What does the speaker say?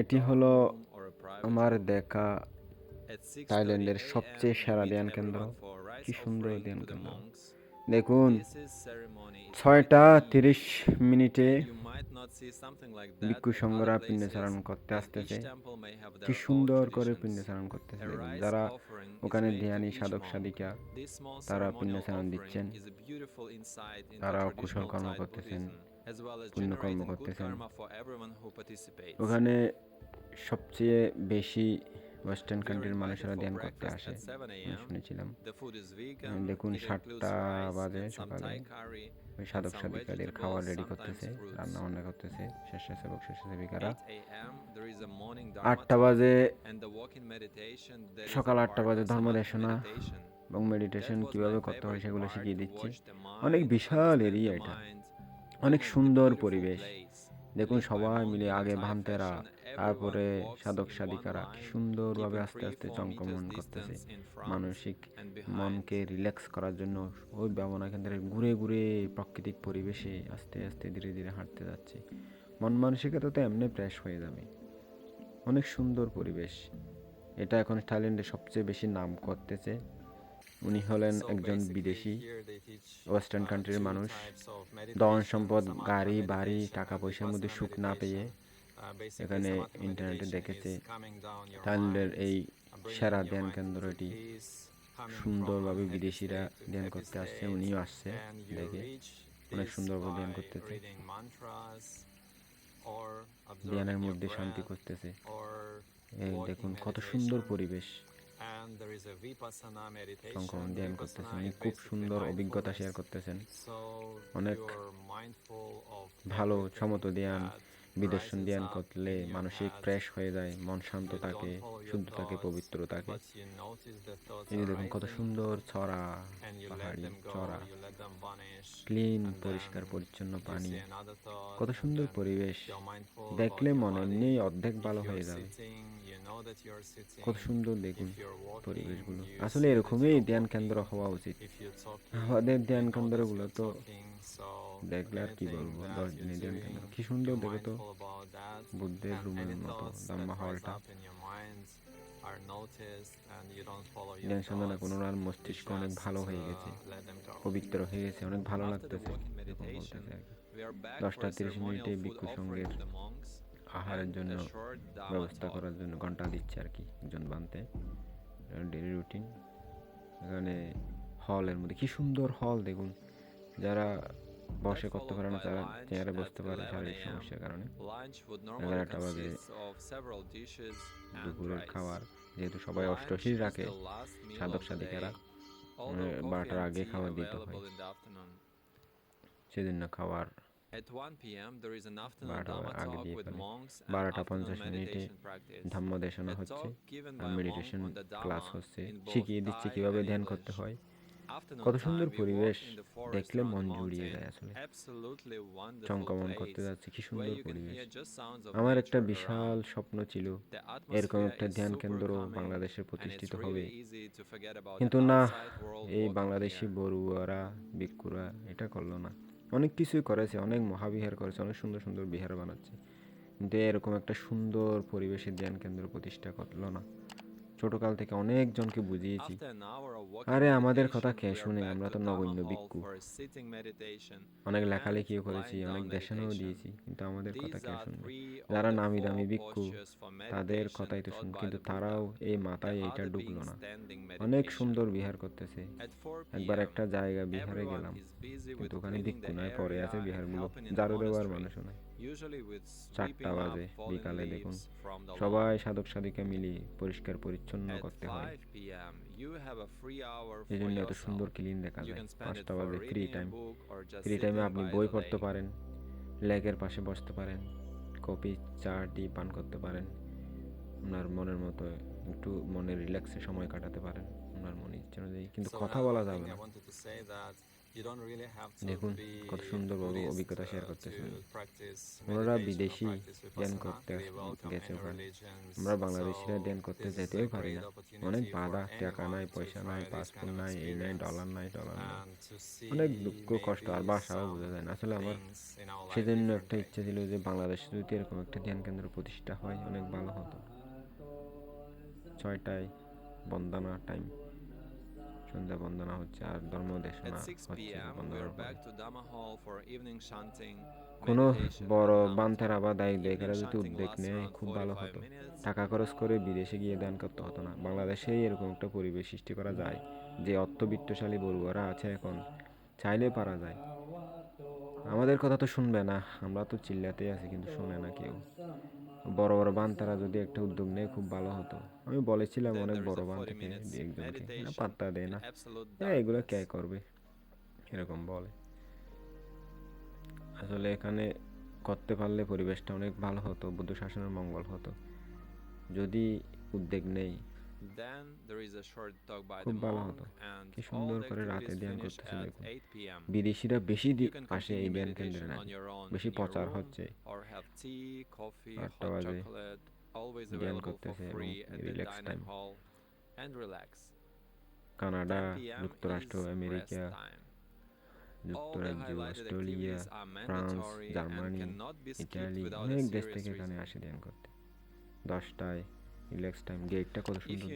এটি হলো আমার দেখা থাইল্যান্ডের সবচেয়ে সেরা ধ্যান কেন্দ্র। কি সুন্দর ধ্যান কেন্দ্র। দেখুন ছয়টা তিরিশ মিনিটে ভিক্ষু সংঘরা পিণ্ডচারণ করতে আসতেছে। কি সুন্দর করে পিণ্ডচারণ করতেছে। যারা ওখানে ধ্যানী সাধক সাধিকা তারা পিণ্ডচারণ দিচ্ছেন। তারাও কুশল কর্ম করতেছেন। পুণ্যকর্ম করতেছেন ওখানে সবচেয়ে বেশি ওয়েস্টার্ন কান্ট্রির মানুষেরা ধ্যান করতে আসে। শুনেছিলাম। দেখুন সাতটা বাজে সকালে। ওই সাধক সাধিকাদের খাবার রেডি করতেছে রান্না বান্না করতেছে স্বেচ্ছাসেবক স্বেচ্ছাসেবিকারা আটটা বাজে সকাল আটটা বাজে ধর্মদেশনা এবং মেডিটেশন কীভাবে করতে হয় সেগুলো শিখিয়ে দিচ্ছে। অনেক বিশাল এরিয়া এটা। অনেক সুন্দর পরিবেশ। দেখুন সবাই মিলে আগে ভান্তেরা, তারপরে সাধক সাধিকারা, কি সুন্দরভাবে আস্তে আস্তে চঙ্কমন করতেছে। মানসিক মনকে রিল্যাক্স করার জন্য ওই ভাবনা কেন্দ্রে ঘুরে ঘুরে প্রাকৃতিক পরিবেশে আস্তে আস্তে ধীরে ধীরে হাঁটতে যাচ্ছে। মন মানসিকতা তো এমনি ফ্রেশ হয়ে যাবে। অনেক সুন্দর পরিবেশ। এটা এখন থাইল্যান্ডে সবচেয়ে বেশি নাম করতেছে। উনি হলেন একজন বিদেশি ওয়েস্টার্ন কান্ট্রির মানুষ। ধন সম্পদ গাড়ি বাড়ি টাকা পয়সার মধ্যে সুখ না পেয়ে এখানে ইন্টারনেটে দেখেছে। থাইল্যান্ডের এই সেরা ধ্যান কেন্দ্রটি সুন্দরভাবে বিদেশিরা ধ্যান করতে আসছে উনিও আসছে দেখে। অনেক সুন্দরভাবে ধ্যান করতেছে। ধ্যানের মধ্যে শান্তি করতেছে। দেখুন কত সুন্দর পরিবেশ। সংক্রমণ ধ্যান করতেছেন উনি খুব সুন্দর অভিজ্ঞতা শেয়ার করতেছেন অনেক ভালো সমত ধ্যান বিদর্শন ধ্যান করলে মানসিক ফ্রেশ হয়ে যায় মন শান্ত থাকে শুদ্ধ থাকে পবিত্র থাকে এই দেখুন কত সুন্দর ছড়া পাহাড়ি চড়া ক্লিন পরিষ্কার পরিচ্ছন্ন পানি কত সুন্দর পরিবেশ দেখলে মনে এমনি অর্ধেক ভালো হয়ে যাবে কত সুন্দর দেখুন পরিবেশগুলো। আসলে এরকমই ধ্যান কেন্দ্র হওয়া উচিত। আমাদের ধ্যান কেন্দ্রগুলো তো দেখলে আর কি বলব দশ ধ্যান কেন্দ্র। কি সুন্দর দেখে তো, বুদ্ধের রুমের মতো দাম্মা হলটা। ধ্যান সাধনা কোনো আর মস্তিষ্ক অনেক ভালো হয়ে গেছে, পবিত্র হয়ে গেছে, অনেক ভালো লাগতেছে। দশটা তিরিশ মিনিটে ভিক্ষু সঙ্গের আহারের জন্য ব্যবস্থা করার জন্য ঘণ্টা দিচ্ছে আর কি একজন বানতে। ডেলি রুটিন এখানে হলের মধ্যে কি সুন্দর হল দেখুন। যারা বসে করতে পারে না তারা চেয়ারে বসতে পারে শারীরিক সমস্যার কারণে। এগারোটা বাজে দুপুরের খাবার যেহেতু সবাই অষ্টশী রাখে সাধক সাধিকারা বারোটার আগে খাবার দিতে হয়। আগে দিয়ে ফেলে বারোটা পঞ্চাশ মিনিটে ধম্ম দেশনা হচ্ছে আর মেডিটেশন ক্লাস হচ্ছে। শিখিয়ে দিচ্ছে কীভাবে ধ্যান করতে হয়। কত সুন্দর পরিবেশ। দেখলে মন জুড়িয়ে যায় আসলে। চঙ্কমন করতে যাচ্ছে কি সুন্দর পরিবেশ। আমার একটা বিশাল স্বপ্ন ছিল। এরকম একটা ধ্যান কেন্দ্র বাংলাদেশে প্রতিষ্ঠিত হবে। কিন্তু না এই বাংলাদেশি বড়ুয়ারা ভিক্ষুরা এটা করল না। অনেক কিছুই করেছে, অনেক মহাবিহার করেছে, অনেক সুন্দর সুন্দর বিহার বানাচ্ছে। কিন্তু এরকম একটা সুন্দর পরিবেশে ধ্যান কেন্দ্র প্রতিষ্ঠা করল না। ছোটকাল থেকে অনেকজনকে বুঝিয়েছি। আরে আমাদের কথা কে শুনে আমরা তো নগণ্য ভিক্ষু। অনেক লেখালেখিও করেছি অনেক দেশানোও দিয়েছি কিন্তু আমাদের কথা কে শুনবে। যারা নামি দামি ভিক্ষু তাদের কথাই তো শুন কিন্তু তারাও এই মাথায় এইটা ঢুকলো না। অনেক সুন্দর বিহার করতেছে। একবার একটা জায়গা বিহারে গেলাম কিন্তু ওখানে ভিক্ষু নয় পরে আছে বিহারগুলো। ঝাড়ু দেওয়ার মানুষও নাই। চারটা বাজে বিকালে দেখুন। সবাই সাধক সাধিকা মিলিয়ে পরিষ্কার পরিচ্ছন্ন করতে হয়। এই জন্য এত সুন্দর ক্লিন দেখা যায়। পাঁচটা বাজে ফ্রি টাইম ফ্রি টাইমে আপনি বই পড়তে পারেন লেগের পাশে বসতে পারেন কফি চা টি পান করতে পারেন। আপনার মনের মতো একটু মনে রিল্যাক্সে সময় কাটাতে পারেন আপনার মনে ইচ্ছা অনুযায়ী। কিন্তু কথা বলা যাবে না। দেখুন কত সুন্দরভাবে অভিজ্ঞতা শেয়ার করতেছেন। ওনারা বিদেশি ধ্যান করতে গেছে ওখানে। আমরা বাংলাদেশিরা ধ্যান করতে যেতেও পারি না। অনেক বাধা টাকা নাই পয়সা নাই পাসপোর্ট নাই এই নাই ডলার নাই ডলার নাই। অনেক দুঃখ কষ্ট আর বাসাও বোঝা যায় না। আসলে আমার সেজন্য একটা ইচ্ছা ছিল যে বাংলাদেশে যদি এরকম একটা ধ্যান কেন্দ্র প্রতিষ্ঠা হয় অনেক ভালো হতো। ছয়টায় বন্দনা টাইম সন্ধ্যা বন্দনা হচ্ছে আর ধর্ম দেশনা হচ্ছে. কোনো বড় বান্তেরা বা দায়ী Evening যদি উদ্যোগ নেয় খুব ভালো হতো। টাকা খরচ করে বিদেশে গিয়ে দান করতে হতো না। বাংলাদেশেই এরকম একটা পরিবেশ সৃষ্টি করা যায় যে অর্থবিত্তশালী বড়ুয়ারা আছে এখন চাইলে পারা যায়। আমাদের কথা তো শুনবে না আমরা তো চিল্লাতেই আছি কিন্তু শুনে না কেউ। বড় বড় বান্তারা যদি একটা উদ্যোগ নেয় খুব ভালো হতো। আমি বলেছিলাম অনেক বড় বান থেকে একজনকে। না পাত্তা দেয় না। হ্যাঁ এগুলো কে করবে? এরকম বলে। আসলে এখানে করতে পারলে পরিবেশটা অনেক ভালো হতো বুদ্ধ শাসনের মঙ্গল হতো। যদি উদ্যোগ নেই Then there is a short talk by খুব the ভালো হতো। and কি সুন্দর করে রাতে ধ্যান করতেছে দেখুন 8 p.m. বিদেশিরা বেশি আসে এই ধ্যান কেন্দ্রে না বেশি প্রচার হচ্ছে আটটা বাজে ধ্যান করতেছে relax time hall and relax. Canada 10 p.m. যুক্তরাষ্ট্র আমেরিকা যুক্তরাজ্য অস্ট্রেলিয়া ফ্রান্স জার্মানি ইটালি অনেক দেশ থেকে এখানে আসে ধ্যান করতে দশটায় রিল্যাক্স টাইম গেটটা কত সুন্দর